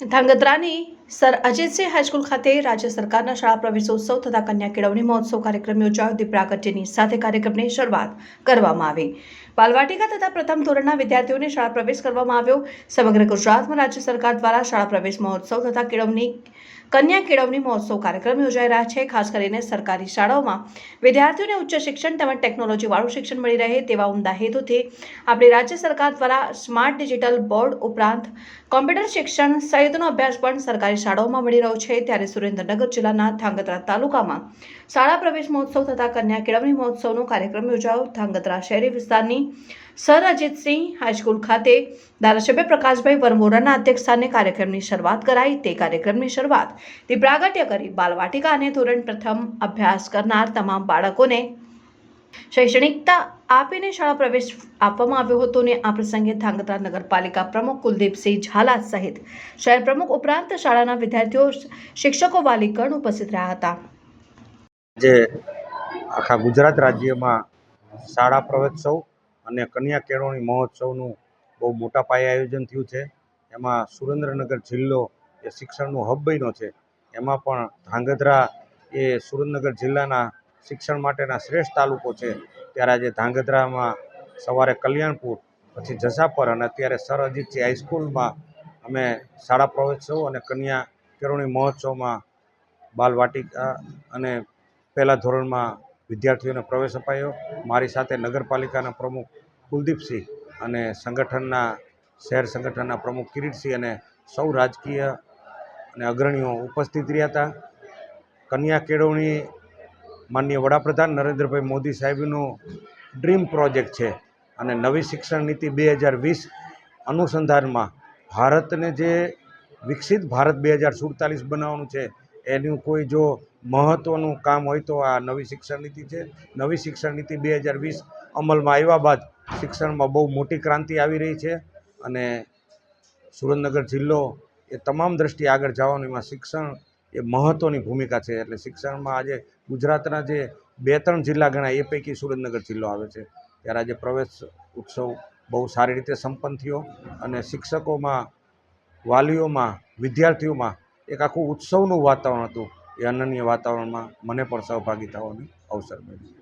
ધાંગધ્રાની sir Ajitsinh high school ખાતે રાજ્ય સરકારના શાળા પ્રવેશોત્સવ તથા કન્યા કેળવણી મહોત્સવ કાર્યક્રમ યોજાયો. દીપ પ્રાગટ્યની સાથે કાર્યક્રમની શરૂઆત કરવામાં આવી. બાલવાટિકા તથા પ્રથમ ધોરણના વિદ્યાર્થીઓને શાળા પ્રવેશ કરવામાં આવ્યો. સમગ્ર ગુજરાતમાં રાજ્ય સરકાર દ્વારા શાળા પ્રવેશ મહોત્સવ તથા કેળવણી, કન્યા કેળવણી મહોત્સવ કાર્યક્રમ યોજાઈ રહ્યા છે. ખાસ કરીને સરકારી શાળાઓમાં વિદ્યાર્થીઓને ઉચ્ચ શિક્ષણ તેમજ ટેકનોલોજીવાળું શિક્ષણ મળી રહે તેવા ઉમદા હેતુથી આપણી રાજ્ય સરકાર દ્વારા સ્માર્ટ ડિજિટલ બોર્ડ ઉપરાંત કોમ્પ્યુટર શિક્ષણ સહિતનો અભ્યાસ પણ સરકારી શાળાઓમાં મળી રહ્યો છે. ત્યારે સુરેન્દ્રનગર જિલ્લાના ધાંગધ્રા તાલુકામાં શાળા પ્રવેશ મહોત્સવ તથા કન્યા કેળવણી મહોત્સવનો કાર્યક્રમ યોજાયો. ધાંગધ્રા શહેરી વિસ્તારની સર અજીતસિંહ હાઈસ્કૂલ ખાતે. ધારાસભ્ય પ્રકાશભાઈ વરમોરાના અધ્યક્ષસ્થાને કાર્યક્રમની શરૂઆત કરાઈ. તે કાર્યક્રમની શરૂઆત તે કરી. બાલવાટિકા અને ધોરણ પ્રથમ અભ્યાસ કરનાર તમામ બાળકોને શૈક્ષણિકતા આપીને શાળા પ્રવેશ આપવામાં આવ્યો હતો અને આ પ્રસંગે ધાંગધ્રા નગરપાલિકા પ્રમુખ કુલદીપસિંહ ઝાલા સહિત શહેર પ્રમુખ ઉપરાંત શાળાના વિદ્યાર્થીઓ, શિક્ષકો, વાલીગણ ઉપસ્થિત રહ્યા હતા. જે આખા ગુજરાત રાજ્યમાં શાળા પ્રવેશોત્સવ અને કન્યા કેળવણી મહોત્સવનું બહુ મોટા પાયે આયોજન થયું છે. એમાં સુરેન્દ્રનગર જિલ્લો એ શિક્ષણનું હબ બન્યો છે. એમાં પણ ધાંગધ્રા એ સુરેન્દ્રનગર જિલ્લાના શિક્ષણ માટેના શ્રેષ્ઠ તાલુકો છે. ત્યારે આજે ધાંગધ્રામાં સવારે કલ્યાણપુર, પછી જસાપર અને અત્યારે સર અજીતસિંહ હાઈસ્કૂલમાં અમે શાળા પ્રવેશોત્સવ અને કન્યા કેળવણી મહોત્સવમાં બાલવાટિકા અને પહેલાં ધોરણમાં વિદ્યાર્થીઓને પ્રવેશ અપાયો. મારી સાથે નગરપાલિકાના પ્રમુખ કુલદીપસિંહ અને સંગઠનના, શહેર સંગઠનના પ્રમુખ કિરીટસિંહ અને સૌ રાજકીય અને અગ્રણીઓ ઉપસ્થિત રહ્યા હતા. કન્યા કેળવણી માનનીય વડાપ્રધાન નરેન્દ્રભાઈ મોદી સાહેબનો ડ્રીમ પ્રોજેક્ટ છે અને નવી શિક્ષણ નીતિ બે હજાર વીસ અનુસંધાનમાં ભારતને જે વિકસિત ભારત બે હજાર સુડતાલીસ બનાવવાનું છે, એનું કોઈ જો મહત્ત્વનું કામ હોય તો આ નવી શિક્ષણ નીતિ છે. નવી શિક્ષણ નીતિ બે હજાર વીસ અમલમાં આવ્યા બાદ શિક્ષણમાં બહુ મોટી ક્રાંતિ આવી રહી છે અને સુરેન્દ્રનગર જિલ્લો એ તમામ દ્રષ્ટિએ આગળ જવાનું, એમાં શિક્ષણ એ મહત્ત્વની ભૂમિકા છે. એટલે શિક્ષણમાં આજે ગુજરાતના જે બે ત્રણ જિલ્લા ગણાય, એ પૈકી સુરેન્દ્રનગર જિલ્લો આવે છે. ત્યારે આજે પ્રવેશ ઉત્સવ બહુ સારી રીતે સંપન્ન થયો અને શિક્ષકોમાં, વાલીઓમાં, વિદ્યાર્થીઓમાં એક આખું ઉત્સવનું વાતાવરણ હતું. એ અનન્ય વાતાવરણમાં મને પણ સહભાગી થવાનો અવસર મળ્યો.